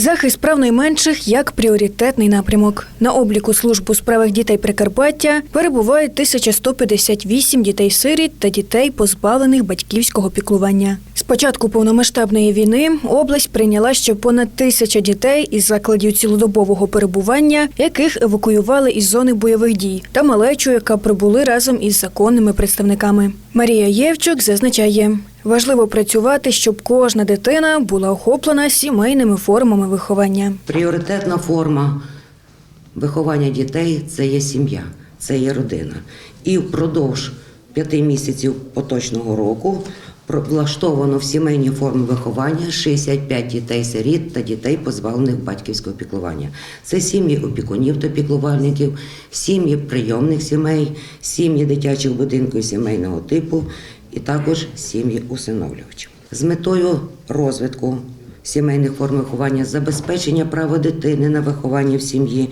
Захист прав найменших як пріоритетний напрямок. На обліку служб у справах дітей Прикарпаття перебуває 1158 дітей-сиріт та дітей, позбавлених батьківського піклування. З початку повномасштабної війни область прийняла ще понад тисяча дітей із закладів цілодобового перебування, яких евакуювали із зони бойових дій, та малечу, яка прибули разом із законними представниками. Марія Євчук зазначає, важливо працювати, щоб кожна дитина була охоплена сімейними формами виховання. Пріоритетна форма виховання дітей це є сім'я, це є родина. І впродовж п'яти місяців поточного року влаштовано в сімейні форми виховання 65 дітей-сиріт та дітей, позбавлених батьківського піклування. Це сім'ї опікунів та піклувальників, сім'ї прийомних сімей, сім'ї дитячих будинків сімейного типу і також сім'ї усиновлювачів. З метою розвитку сімейних форм виховання, забезпечення права дитини на виховання в сім'ї,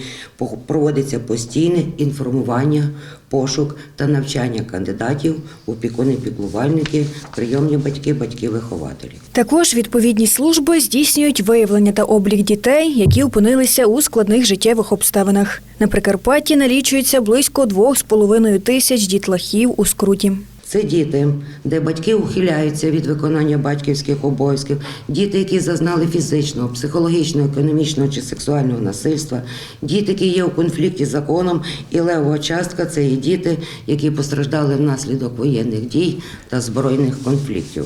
проводиться постійне інформування, пошук та навчання кандидатів, опікуни, піклувальники, прийомні батьки, батьки-вихователі. Також відповідні служби здійснюють виявлення та облік дітей, які опинилися у складних життєвих обставинах. На Прикарпатті налічується близько 2,5 тисяч дітлахів у скруті. Це діти, де батьки ухиляються від виконання батьківських обов'язків, діти, які зазнали фізичного, психологічного, економічного чи сексуального насильства, діти, які є у конфлікті з законом, і левова частка це є діти, які постраждали внаслідок воєнних дій та збройних конфліктів.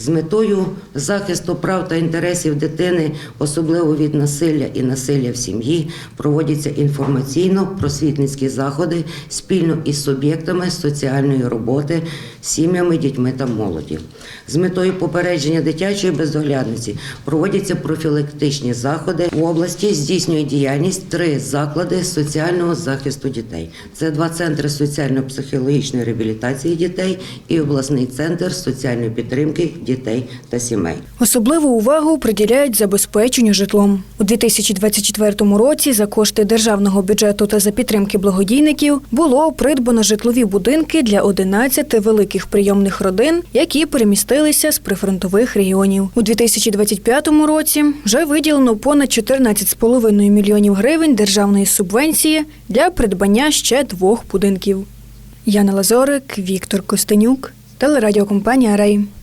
З метою захисту прав та інтересів дитини, особливо від насилля і насилля в сім'ї, проводяться інформаційно-просвітницькі заходи спільно із суб'єктами соціальної роботи, сім'ями, дітьми та молоді. З метою попередження дитячої бездоглядності проводяться профілактичні заходи в області. Здійснює діяльність три заклади соціального захисту дітей. Це два центри соціально-психологічної реабілітації дітей і обласний центр соціальної підтримки дітей та сімей. Особливу увагу приділяють забезпеченню житлом. У 2024 році за кошти державного бюджету та за підтримки благодійників було придбано житлові будинки для 11 великих прийомних родин, які перемістилися з прифронтових регіонів. У 2025 році вже виділено понад 14,5 мільйонів гривень державної субвенції для придбання ще двох будинків. Яна Лазорик, Віктор Костенюк, телерадіокомпанія Рей.